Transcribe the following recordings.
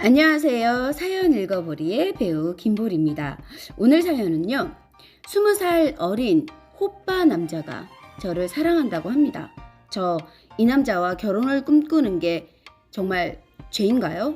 안녕하세요. 사연 읽어보리의 배우 김보리입니다. 오늘 사연은요. 20살 어린 호빠 남자가 저를 사랑한다고 합니다. 저 이 남자와 결혼을 꿈꾸는 게 정말 죄인가요?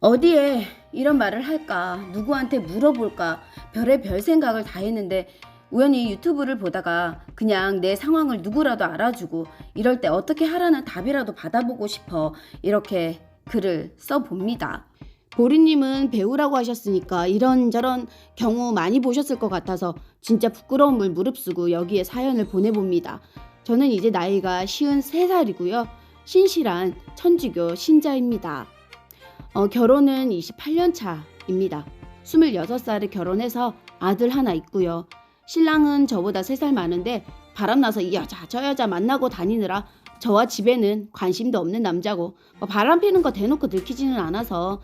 어디에 이런 말을 할까? 누구한테 물어볼까? 별의 별 생각을 다 했는데 우연히 유튜브를 보다가 그냥 내 상황을 누구라도 알아주고 이럴 때 어떻게 하라는 답이라도 받아보고 싶어 이렇게 글을 써봅니다. 보리님은 배우라고 하셨으니까 이런저런 경우 많이 보셨을 것 같아서 진짜 부끄러움을 무릅쓰고 여기에 사연을 보내봅니다. 저는 이제 나이가 53살이고요. 신실한 천주교 신자입니다. 어, 결혼은 28년 차입니다. 26살에 결혼해서 아들 하나 있고요. 신랑은 저보다 3살 많은데 바람나서 이 여자 저 여자 만나고 다니느라 저와 집에는 관심도 없는 남자고 뭐 바람 피는 거 대놓고 들키지는 않아서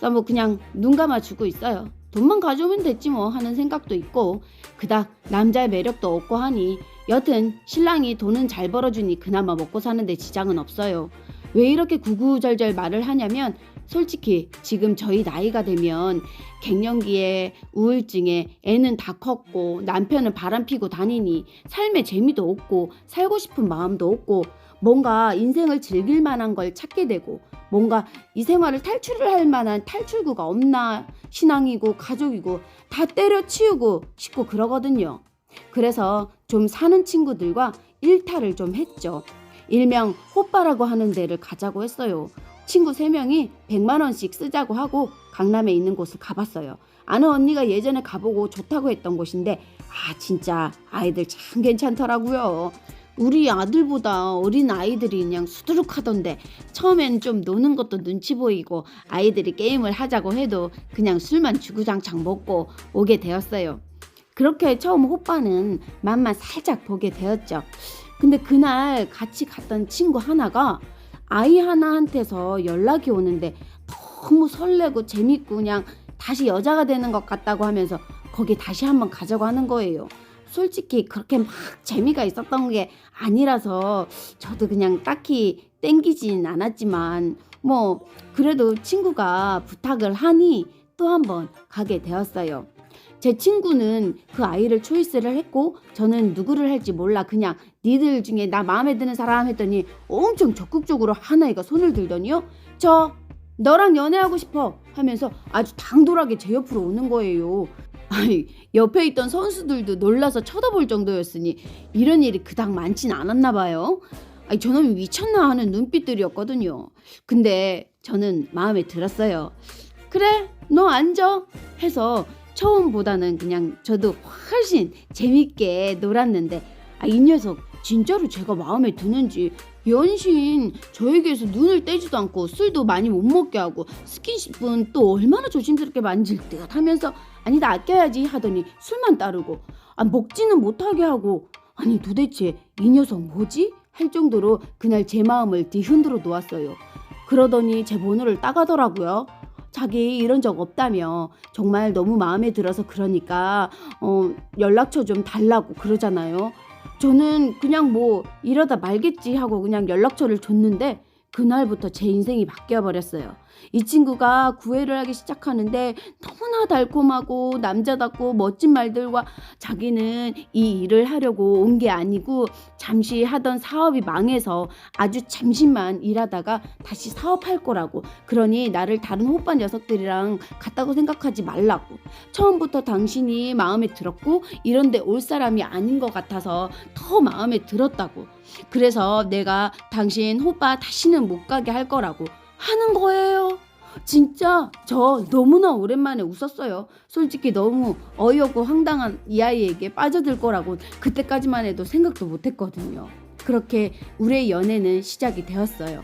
뭐 그냥 눈 감아주고 있어요. 돈만 가져오면 됐지 뭐 하는 생각도 있고 그닥 남자의 매력도 없고 하니 여튼 신랑이 돈은 잘 벌어주니 그나마 먹고 사는데 지장은 없어요. 왜 이렇게 구구절절 말을 하냐면 솔직히 지금 저희 나이가 되면 갱년기에 우울증에 애는 다 컸고 남편은 바람 피고 다니니 삶에 재미도 없고 살고 싶은 마음도 없고 뭔가 인생을 즐길 만한 걸 찾게 되고 뭔가 이 생활을 탈출을 할 만한 탈출구가 없나 신앙이고 가족이고 다 때려치우고 싶고 그러거든요. 그래서 좀 사는 친구들과 일탈을 좀 했죠. 일명 호빠라고 하는 데를 가자고 했어요. 친구 3명이 100만 원씩 쓰자고 하고 강남에 있는 곳을 가봤어요. 아는 언니가 예전에 가보고 좋다고 했던 곳인데 아 진짜 아이들 참 괜찮더라고요. 우리 아들보다 어린 아이들이 그냥 수두룩하던데 처음엔 좀 노는 것도 눈치 보이고 아이들이 게임을 하자고 해도 그냥 술만 주구장창 먹고 오게 되었어요. 그렇게 처음 호빠는 맛만 살짝 보게 되었죠. 근데 그날 같이 갔던 친구 하나가 아이 하나한테서 연락이 오는데 너무 설레고 재밌고 그냥 다시 여자가 되는 것 같다고 하면서 거기 다시 한번 가자고 하는 거예요. 솔직히 그렇게 막 재미가 있었던 게 아니라서 저도 그냥 딱히 땡기진 않았지만 뭐 그래도 친구가 부탁을 하니 또 한 번 가게 되었어요. 제 친구는 그 아이를 초이스를 했고 저는 누구를 할지 몰라 그냥 니들 중에 나 마음에 드는 사람 했더니 엄청 적극적으로 하나이가 손을 들더니요. 저 너랑 연애하고 싶어 하면서 아주 당돌하게 제 옆으로 오는 거예요. 아니 옆에 있던 선수들도 놀라서 쳐다볼 정도였으니 이런 일이 그닥 많진 않았나 봐요. 아니 저놈이 미쳤나 하는 눈빛들이었거든요. 근데 저는 마음에 들었어요. 그래 너 앉아 해서 처음보다는 그냥 저도 훨씬 재밌게 놀았는데 아, 이 녀석 진짜로 제가 마음에 드는지 연신 저에게서 눈을 떼지도 않고 술도 많이 못 먹게 하고 스킨십은 또 얼마나 조심스럽게 만질 듯 하면서 아니 나 아껴야지 하더니 술만 따르고 아, 먹지는 못하게 하고 아니 도대체 이 녀석 뭐지? 할 정도로 그날 제 마음을 뒤흔들어 놓았어요. 그러더니 제 번호를 따가더라고요. 자기 이런 적 없다며 정말 너무 마음에 들어서 그러니까 어, 연락처 좀 달라고 그러잖아요. 저는 그냥 뭐 이러다 말겠지 하고 그냥 연락처를 줬는데 그날부터 제 인생이 바뀌어 버렸어요. 이 친구가 구애를 하기 시작하는데 너무나 달콤하고 남자답고 멋진 말들과 자기는 이 일을 하려고 온 게 아니고 잠시 하던 사업이 망해서 아주 잠시만 일하다가 다시 사업할 거라고. 그러니 나를 다른 호빠 녀석들이랑 같다고 생각하지 말라고. 처음부터 당신이 마음에 들었고 이런데 올 사람이 아닌 것 같아서 더 마음에 들었다고. 그래서 내가 당신 호빠 다시는 못 가게 할 거라고 하는 거예요. 진짜 저 너무나 오랜만에 웃었어요. 솔직히 너무 어이없고 황당한 이 아이에게 빠져들 거라고 그때까지만 해도 생각도 못 했거든요. 그렇게 우리의 연애는 시작이 되었어요.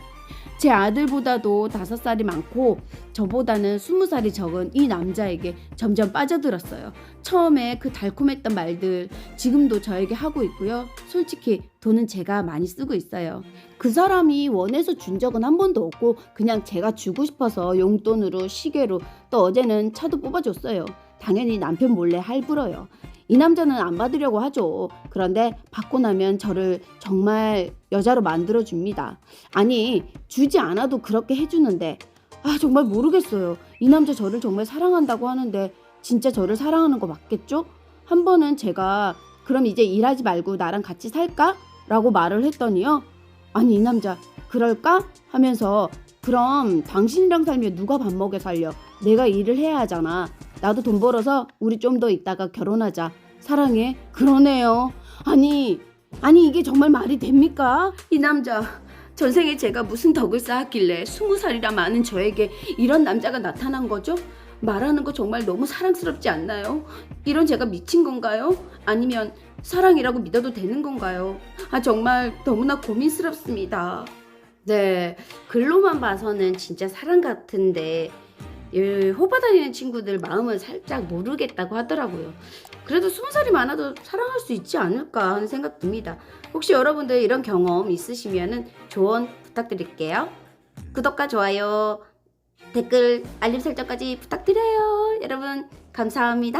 제 아들보다도 다섯 살이 많고 저보다는 스무 살이 적은 이 남자에게 점점 빠져들었어요. 처음에 그 달콤했던 말들 지금도 저에게 하고 있고요. 솔직히 돈은 제가 많이 쓰고 있어요. 그 사람이 원해서 준 적은 한 번도 없고 그냥 제가 주고 싶어서 용돈으로 시계로 또 어제는 차도 뽑아줬어요. 당연히 남편 몰래 할부러요. 이 남자는 안 받으려고 하죠. 그런데 받고 나면 저를 정말 여자로 만들어 줍니다. 아니 주지 않아도 그렇게 해주는데 아, 정말 모르겠어요. 이 남자 저를 정말 사랑한다고 하는데 진짜 저를 사랑하는 거 맞겠죠? 한 번은 제가 그럼 이제 일하지 말고 나랑 같이 살까? 라고 말을 했더니요. 아니, 이 남자 그럴까? 하면서 그럼 당신이랑 살면 누가 밥 먹여 살려? 내가 일을 해야 하잖아. 나도 돈 벌어서 우리 좀 더 있다가 결혼하자. 사랑해. 그러네요. 아니, 아니 이게 정말 말이 됩니까? 이 남자 전생에 제가 무슨 덕을 쌓았길래 스무 살이라 많은 저에게 이런 남자가 나타난 거죠? 말하는 거 정말 너무 사랑스럽지 않나요? 이런 제가 미친 건가요? 아니면 사랑이라고 믿어도 되는 건가요? 아 정말 너무나 고민스럽습니다. 네, 글로만 봐서는 진짜 사랑 같은데 이 호바 다니는 친구들 마음을 살짝 모르겠다고 하더라고요. 그래도 스무 살이 많아도 사랑할 수 있지 않을까 하는 생각 듭니다. 혹시 여러분들 이런 경험 있으시면은 조언 부탁드릴게요. 구독과 좋아요, 댓글, 알림 설정까지 부탁드려요. 여러분 감사합니다.